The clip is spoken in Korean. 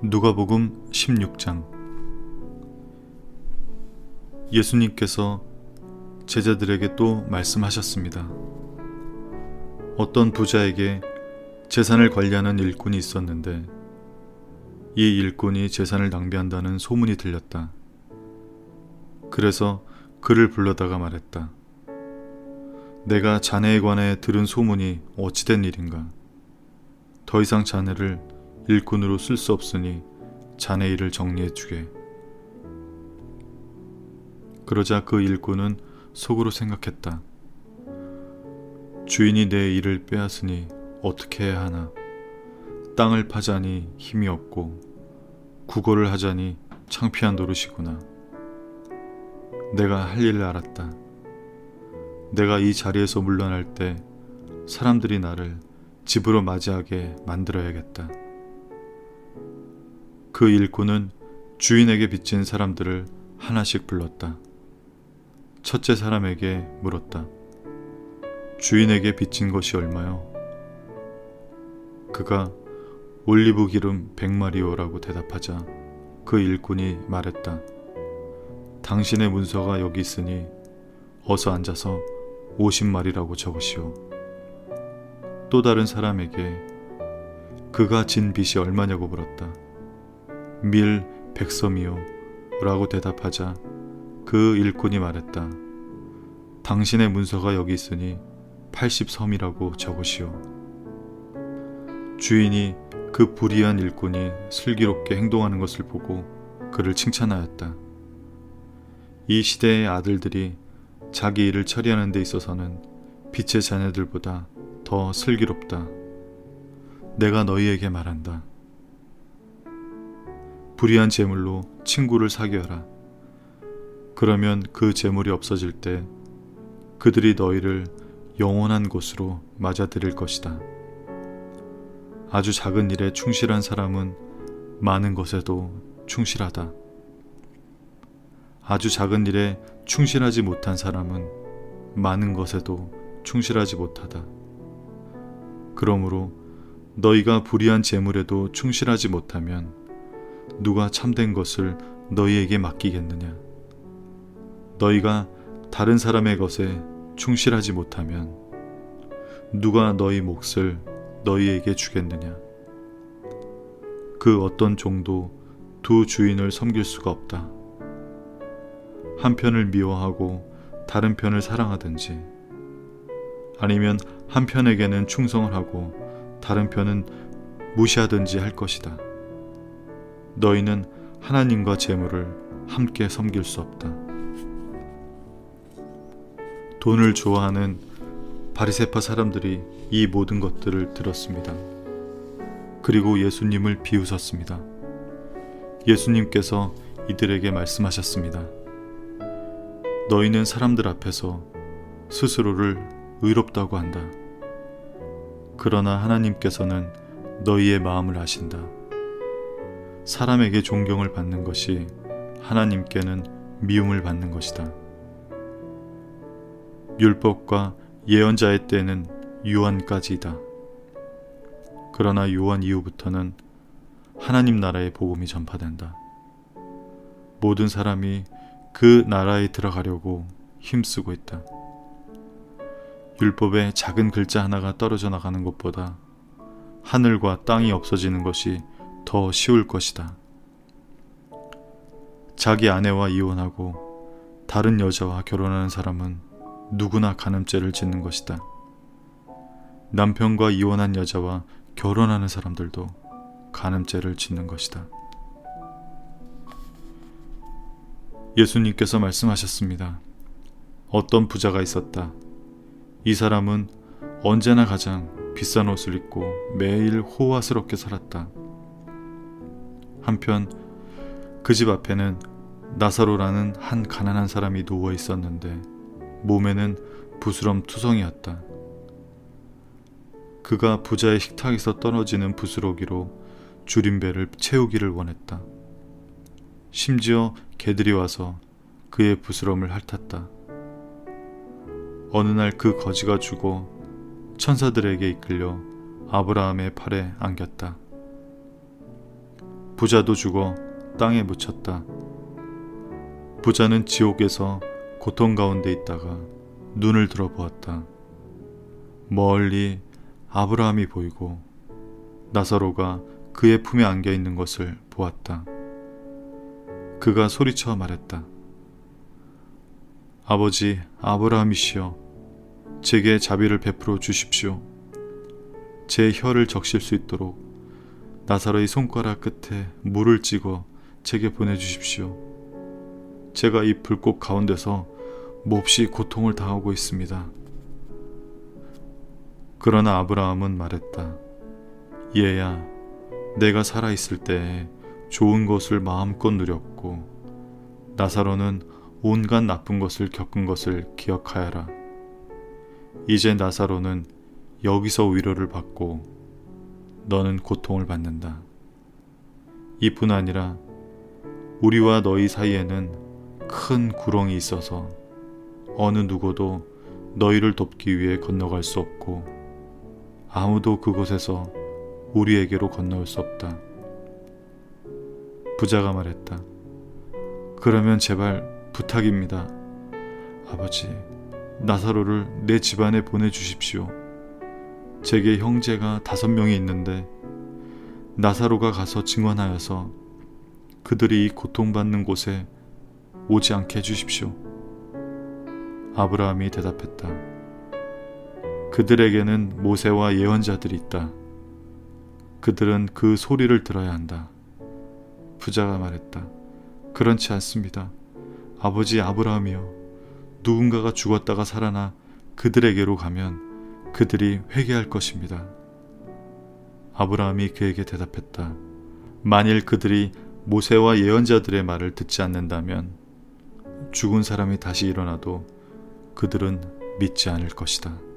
누가복음 16장 예수님께서 제자들에게 또 말씀하셨습니다. 어떤 부자에게 재산을 관리하는 일꾼이 있었는데 이 일꾼이 재산을 낭비한다는 소문이 들렸다. 그래서 그를 불러다가 말했다. 내가 자네에 관해 들은 소문이 어찌된 일인가? 더 이상 자네를 일꾼으로 쓸 수 없으니 자네 일을 정리해 주게. 그러자 그 일꾼은 속으로 생각했다. 주인이 내 일을 빼앗으니 어떻게 해야 하나? 땅을 파자니 힘이 없고 구걸을 하자니 창피한 노릇이구나. 내가 할 일을 알았다. 내가 이 자리에서 물러날 때 사람들이 나를 집으로 맞이하게 만들어야겠다. 그 일꾼은 주인에게 빚진 사람들을 하나씩 불렀다. 첫째 사람에게 물었다. 주인에게 빚진 것이 얼마요? 그가 올리브 기름 100마리오라고 대답하자 그 일꾼이 말했다. 당신의 문서가 여기 있으니 어서 앉아서 50마리라고 적으시오. 또 다른 사람에게 그가 진 빚이 얼마냐고 물었다. 밀 백섬이요. 라고 대답하자 그 일꾼이 말했다. 당신의 문서가 여기 있으니 80섬이라고 적으시오. 주인이 그 불의한 일꾼이 슬기롭게 행동하는 것을 보고 그를 칭찬하였다. 이 시대의 아들들이 자기 일을 처리하는 데 있어서는 빛의 자녀들보다 더 슬기롭다. 내가 너희에게 말한다. 불의한 재물로 친구를 사귀어라. 그러면 그 재물이 없어질 때 그들이 너희를 영원한 곳으로 맞아들일 것이다. 아주 작은 일에 충실한 사람은 많은 것에도 충실하다. 아주 작은 일에 충실하지 못한 사람은 많은 것에도 충실하지 못하다. 그러므로 너희가 불의한 재물에도 충실하지 못하면 누가 참된 것을 너희에게 맡기겠느냐? 너희가 다른 사람의 것에 충실하지 못하면 누가 너희 몫을 너희에게 주겠느냐? 그 어떤 종도 두 주인을 섬길 수가 없다. 한 편을 미워하고 다른 편을 사랑하든지 아니면 한 편에게는 충성을 하고 다른 편은 무시하든지 할 것이다. 너희는 하나님과 재물을 함께 섬길 수 없다. 돈을 좋아하는 바리세파 사람들이 이 모든 것들을 들었습니다. 그리고 예수님을 비웃었습니다. 예수님께서 이들에게 말씀하셨습니다. 너희는 사람들 앞에서 스스로를 의롭다고 한다. 그러나 하나님께서는 너희의 마음을 아신다. 사람에게 존경을 받는 것이 하나님께는 미움을 받는 것이다. 율법과 예언자의 때는 유언까지이다. 그러나 유언 이후부터는 하나님 나라의 복음이 전파된다. 모든 사람이 그 나라에 들어가려고 힘쓰고 있다. 율법의 작은 글자 하나가 떨어져 나가는 것보다 하늘과 땅이 없어지는 것이 더 쉬울 것이다. 자기 아내와 이혼하고 다른 여자와 결혼하는 사람은 누구나 간음죄를 짓는 것이다. 남편과 이혼한 여자와 결혼하는 사람들도 간음죄를 짓는 것이다. 예수님께서 말씀하셨습니다. 어떤 부자가 있었다. 이 사람은 언제나 가장 비싼 옷을 입고 매일 호화스럽게 살았다. 한편 그 집 앞에는 나사로라는 한 가난한 사람이 누워 있었는데 몸에는 부스럼 투성이었다. 그가 부자의 식탁에서 떨어지는 부스러기로 줄임배를 채우기를 원했다. 심지어 개들이 와서 그의 부스럼을 핥았다. 어느 날 그 거지가 죽어 천사들에게 이끌려 아브라함의 팔에 안겼다. 부자도 죽어 땅에 묻혔다. 부자는 지옥에서 고통 가운데 있다가 눈을 들어보았다. 멀리 아브라함이 보이고 나사로가 그의 품에 안겨 있는 것을 보았다. 그가 소리쳐 말했다. 아버지 아브라함이시여, 제게 자비를 베풀어 주십시오. 제 혀를 적실 수 있도록 나사로의 손가락 끝에 물을 찍어 제게 보내주십시오. 제가 이 불꽃 가운데서 몹시 고통을 당하고 있습니다. 그러나 아브라함은 말했다. 얘야, 내가 살아있을 때 좋은 것을 마음껏 누렸고, 나사로는 온갖 나쁜 것을 겪은 것을 기억하여라. 이제 나사로는 여기서 위로를 받고, 너는 고통을 받는다. 이뿐 아니라 우리와 너희 사이에는 큰 구렁이 있어서 어느 누구도 너희를 돕기 위해 건너갈 수 없고 아무도 그곳에서 우리에게로 건너올 수 없다. 부자가 말했다. 그러면 제발 부탁입니다. 아버지, 나사로를 내 집안에 보내주십시오. 제게 형제가 다섯 명이 있는데 나사로가 가서 증언하여서 그들이 이 고통받는 곳에 오지 않게 해주십시오. 아브라함이 대답했다. 그들에게는 모세와 예언자들이 있다. 그들은 그 소리를 들어야 한다. 부자가 말했다. 그렇지 않습니다. 아버지 아브라함이여, 누군가가 죽었다가 살아나 그들에게로 가면 그들이 회개할 것입니다. 아브라함이 그에게 대답했다. 만일 그들이 모세와 예언자들의 말을 듣지 않는다면 죽은 사람이 다시 일어나도 그들은 믿지 않을 것이다.